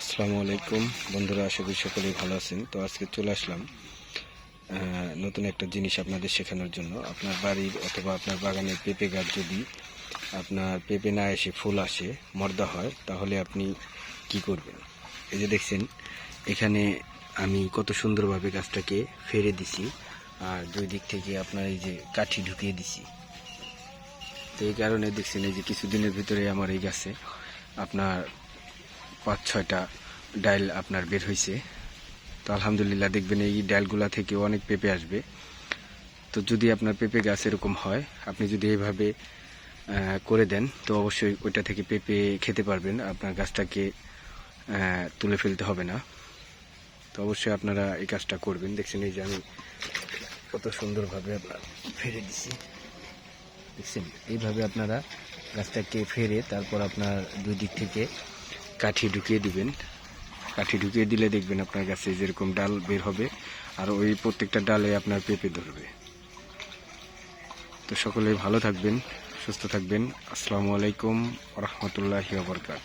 আসসালামু আলাইকুম। বন্ধুরা, আশা করি সকলেই ভালো আছেন। তো আজকে চলে আসলাম নতুন একটা জিনিস আপনাদের শেখানোর জন্য। আপনার বাড়ির অথবা আপনার বাগানের পেঁপে গাছ যদি আপনার পেঁপে না এসে ফুল আসে, মর্দা হয়, তাহলে আপনি কি করবেন? এই যে দেখছেন, এখানে আমি কত সুন্দরভাবে গাছটাকে ফেরে দিছি, আর দুই দিক থেকে আপনার এই যে কাঠি ঢুকিয়ে দিছি। তো এই কারণে দেখছেন, এই যে কিছুদিনের ভিতরে আমার এই গাছে আপনার পাঁচ ছয়টা ডাইল আপনার বের হয়েছে তো আলহামদুলিল্লাহ দেখবেন এই ডাইলগুলা থেকে অনেক পেঁপে আসবে। তো যদি আপনার পেঁপে গাছ এরকম হয়, আপনি যদি এইভাবে করে দেন, তো অবশ্যই ওইটা থেকে পেঁপে খেতে পারবেন। আপনার গাছটাকে তুলে ফেলতে হবে না। তো অবশ্যই আপনারা এই কাজটা করবেন। দেখছেন এই যে আমি কত সুন্দরভাবে আপনার ফেরে দিছি। দেখছেন? এইভাবে আপনারা গাছটাকে ফেরে তারপর আপনার দুই দিক থেকে কাঠি ঢুকিয়ে দিবেন। কাঠি ঢুকিয়ে দিলে দেখবেন আপনার গাছে যেরকম ডাল বের হবে, আর ওই প্রত্যেকটা ডালে আপনার পেঁপে ধরবে। তো সকলে ভালো থাকবেন, সুস্থ থাকবেন। আসসালামু আলাইকুম রহমতুল্লাহি আবরকাত